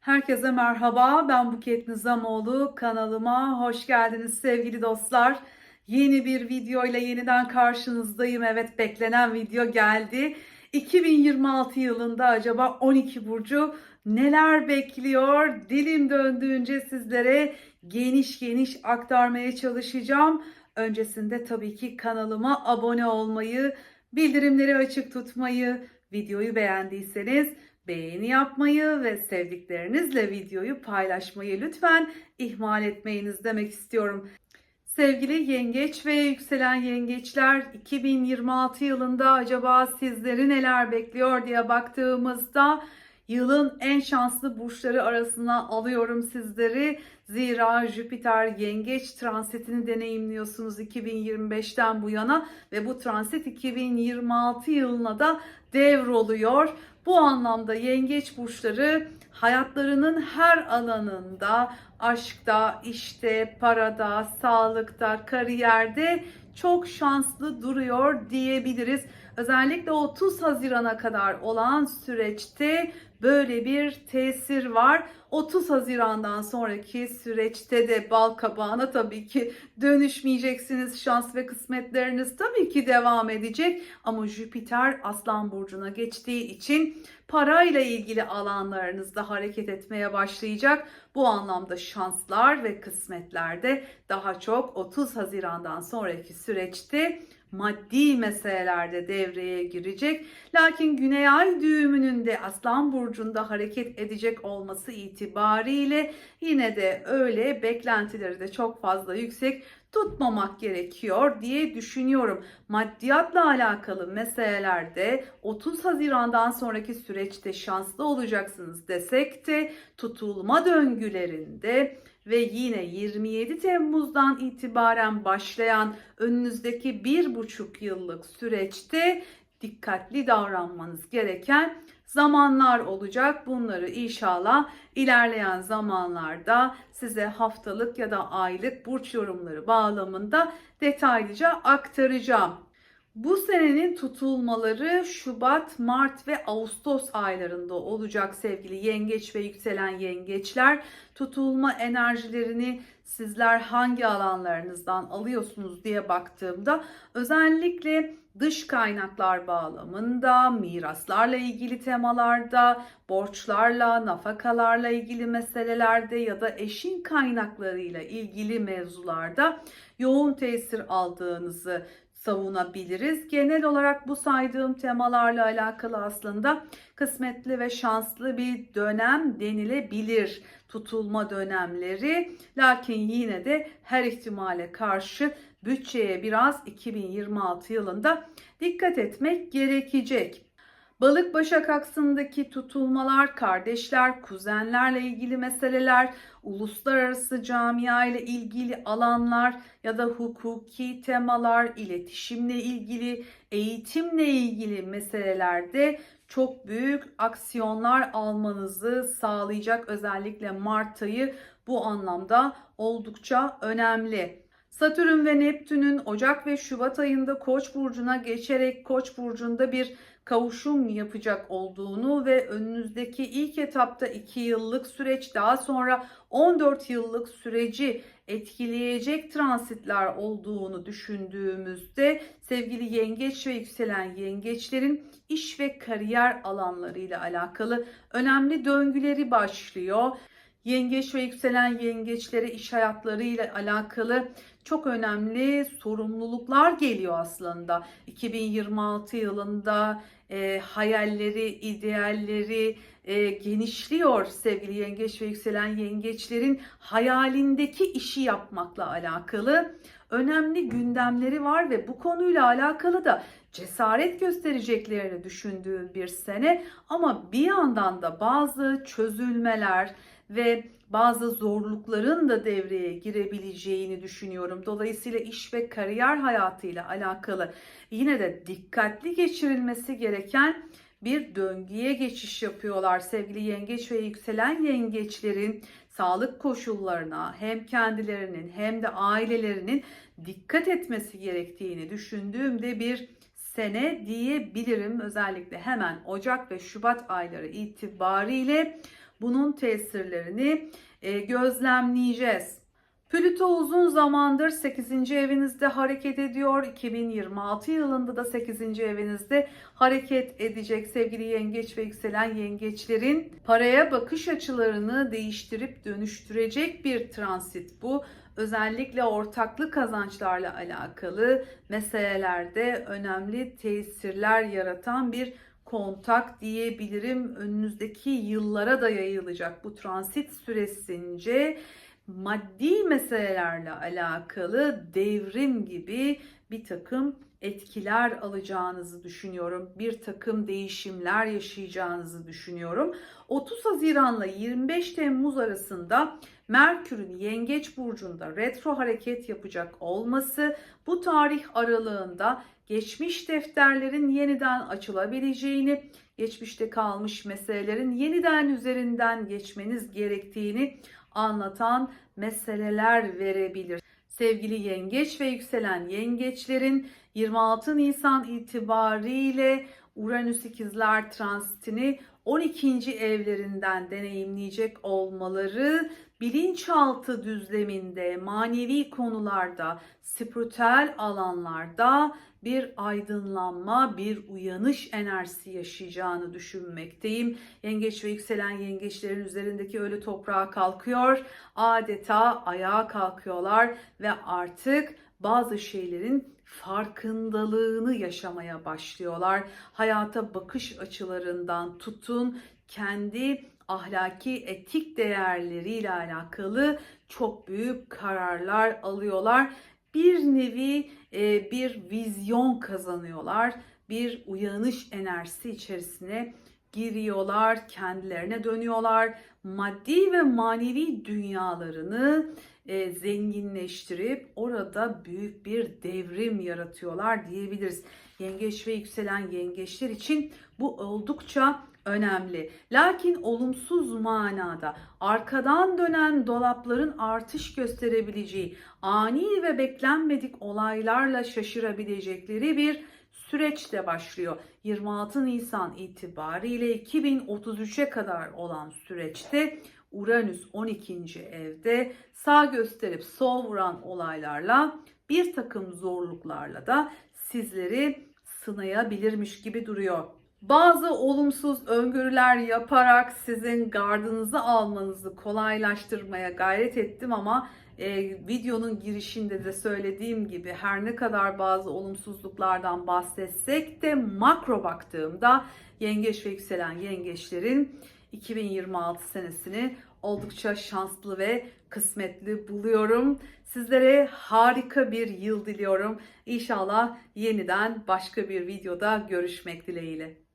Herkese merhaba. Ben Buket Nizamoğlu. Kanalıma hoş geldiniz sevgili dostlar. Yeni bir video ile yeniden karşınızdayım. Evet beklenen video geldi. 2026 yılında acaba 12 burcu neler bekliyor? Dilim döndüğünce sizlere geniş geniş aktarmaya çalışacağım. Öncesinde tabii ki kanalıma abone olmayı, bildirimleri açık tutmayı, videoyu beğendiyseniz beğeni yapmayı ve sevdiklerinizle videoyu paylaşmayı lütfen ihmal etmeyiniz demek istiyorum. Sevgili yengeç ve yükselen yengeçler 2026 yılında acaba sizleri neler bekliyor diye baktığımızda yılın en şanslı burçları arasına alıyorum sizleri. Zira Jüpiter yengeç transitini deneyimliyorsunuz 2025'ten bu yana ve bu transit 2026 yılına da devroluyor. Bu anlamda yengeç burçları hayatlarının her alanında, aşkta, işte, parada, sağlıkta, kariyerde çok şanslı duruyor diyebiliriz. Özellikle 30 Haziran'a kadar olan süreçte böyle bir tesir var. 30 Haziran'dan sonraki süreçte de bal kabağına tabii ki dönüşmeyeceksiniz. Şans ve kısmetleriniz tabii ki devam edecek. Ama Jüpiter Aslan Burcu'na geçtiği için parayla ilgili alanlarınızda hareket etmeye başlayacak. Bu anlamda şanslar ve kısmetler de daha çok 30 Haziran'dan sonraki süreçte maddi meselelerde devreye girecek. Lakin Güney Ay düğümünün de Aslan Burcu'nda hareket edecek olması itibariyle yine de öyle beklentileri de çok fazla yüksek tutmamak gerekiyor diye düşünüyorum. Maddiyatla alakalı meselelerde 30 Haziran'dan sonraki süreçte şanslı olacaksınız desek de tutulma döngülerinde ve yine 27 Temmuz'dan itibaren başlayan önünüzdeki bir buçuk yıllık süreçte dikkatli davranmanız gereken zamanlar olacak. Bunları inşallah ilerleyen zamanlarda size haftalık ya da aylık burç yorumları bağlamında detaylıca aktaracağım. Bu senenin tutulmaları Şubat, Mart ve Ağustos aylarında olacak sevgili yengeç ve yükselen yengeçler. Tutulma enerjilerini sizler hangi alanlarınızdan alıyorsunuz diye baktığımda özellikle dış kaynaklar bağlamında, miraslarla ilgili temalarda, borçlarla, nafakalarla ilgili meselelerde ya da eşin kaynaklarıyla ilgili mevzularda yoğun tesir aldığınızı savunabiliriz. Genel olarak bu saydığım temalarla alakalı aslında kısmetli ve şanslı bir dönem denilebilir tutulma dönemleri. Lakin yine de her ihtimale karşı bütçeye biraz 2026 yılında dikkat etmek gerekecek. Balık Başak aksındaki tutulmalar, kardeşler, kuzenlerle ilgili meseleler, uluslararası camia ile ilgili alanlar ya da hukuki temalar, iletişimle ilgili, eğitimle ilgili meselelerde çok büyük aksiyonlar almanızı sağlayacak özellikle Mart ayı bu anlamda oldukça önemli. Satürn ve Neptün'ün Ocak ve Şubat ayında Koç burcuna geçerek Koç burcunda bir kavuşum yapacak olduğunu ve önünüzdeki ilk etapta 2 yıllık süreç daha sonra 14 yıllık süreci etkileyecek transitler olduğunu düşündüğümüzde sevgili yengeç ve yükselen yengeçlerin iş ve kariyer alanlarıyla alakalı önemli döngüleri başlıyor. Yengeç ve yükselen yengeçlere iş hayatlarıyla alakalı çok önemli sorumluluklar geliyor aslında. 2026 yılında e, hayalleri, idealleri e, genişliyor sevgili yengeç ve yükselen yengeçlerin hayalindeki işi yapmakla alakalı önemli gündemleri var ve bu konuyla alakalı da cesaret göstereceklerini düşündüğüm bir sene ama bir yandan da bazı çözülmeler ve bazı zorlukların da devreye girebileceğini düşünüyorum. Dolayısıyla iş ve kariyer hayatıyla alakalı yine de dikkatli geçirilmesi gereken bir döngüye geçiş yapıyorlar sevgili yengeç ve yükselen yengeçlerin sağlık koşullarına hem kendilerinin hem de ailelerinin dikkat etmesi gerektiğini düşündüğümde bir sene diyebilirim. Özellikle hemen Ocak ve Şubat ayları itibariyle bunun tesirlerini e, gözlemleyeceğiz. Plüto uzun zamandır 8. evinizde hareket ediyor. 2026 yılında da 8. evinizde hareket edecek sevgili yengeç ve yükselen yengeçlerin paraya bakış açılarını değiştirip dönüştürecek bir transit bu. Özellikle ortaklı kazançlarla alakalı meselelerde önemli tesirler yaratan bir kontak diyebilirim. Önünüzdeki yıllara da yayılacak bu transit süresince maddi meselelerle alakalı devrim gibi bir takım etkiler alacağınızı düşünüyorum. Bir takım değişimler yaşayacağınızı düşünüyorum. 30 Haziran'la 25 Temmuz arasında Merkür'ün Yengeç burcunda retro hareket yapacak olması bu tarih aralığında geçmiş defterlerin yeniden açılabileceğini, geçmişte kalmış meselelerin yeniden üzerinden geçmeniz gerektiğini anlatan meseleler verebilir. Sevgili yengeç ve yükselen yengeçlerin 26 Nisan itibariyle Uranüs ikizler transitini 12. evlerinden deneyimleyecek olmaları bilinçaltı düzleminde, manevi konularda, spiritüel alanlarda bir aydınlanma, bir uyanış enerjisi yaşayacağını düşünmekteyim. Yengeç ve yükselen yengeçlerin üzerindeki ölü toprağa kalkıyor. Adeta ayağa kalkıyorlar ve artık bazı şeylerin farkındalığını yaşamaya başlıyorlar. Hayata bakış açılarından tutun kendi ahlaki etik değerleriyle alakalı çok büyük kararlar alıyorlar. Bir nevi e, bir vizyon kazanıyorlar. Bir uyanış enerjisi içerisine giriyorlar, kendilerine dönüyorlar. Maddi ve manevi dünyalarını e, zenginleştirip orada büyük bir devrim yaratıyorlar diyebiliriz. Yengeç ve yükselen yengeçler için bu oldukça önemli. Lakin olumsuz manada arkadan dönen dolapların artış gösterebileceği, ani ve beklenmedik olaylarla şaşırabilecekleri bir süreç de başlıyor. 26 Nisan itibariyle 2033'e kadar olan süreçte Uranüs 12. evde sağ gösterip sol vuran olaylarla bir takım zorluklarla da sizleri sınayabilirmiş gibi duruyor. Bazı olumsuz öngörüler yaparak sizin gardınızı almanızı kolaylaştırmaya gayret ettim ama e, videonun girişinde de söylediğim gibi her ne kadar bazı olumsuzluklardan bahsetsek de makro baktığımda yengeç ve yükselen yengeçlerin 2026 senesini oldukça şanslı ve kısmetli buluyorum. Sizlere harika bir yıl diliyorum. İnşallah yeniden başka bir videoda görüşmek dileğiyle.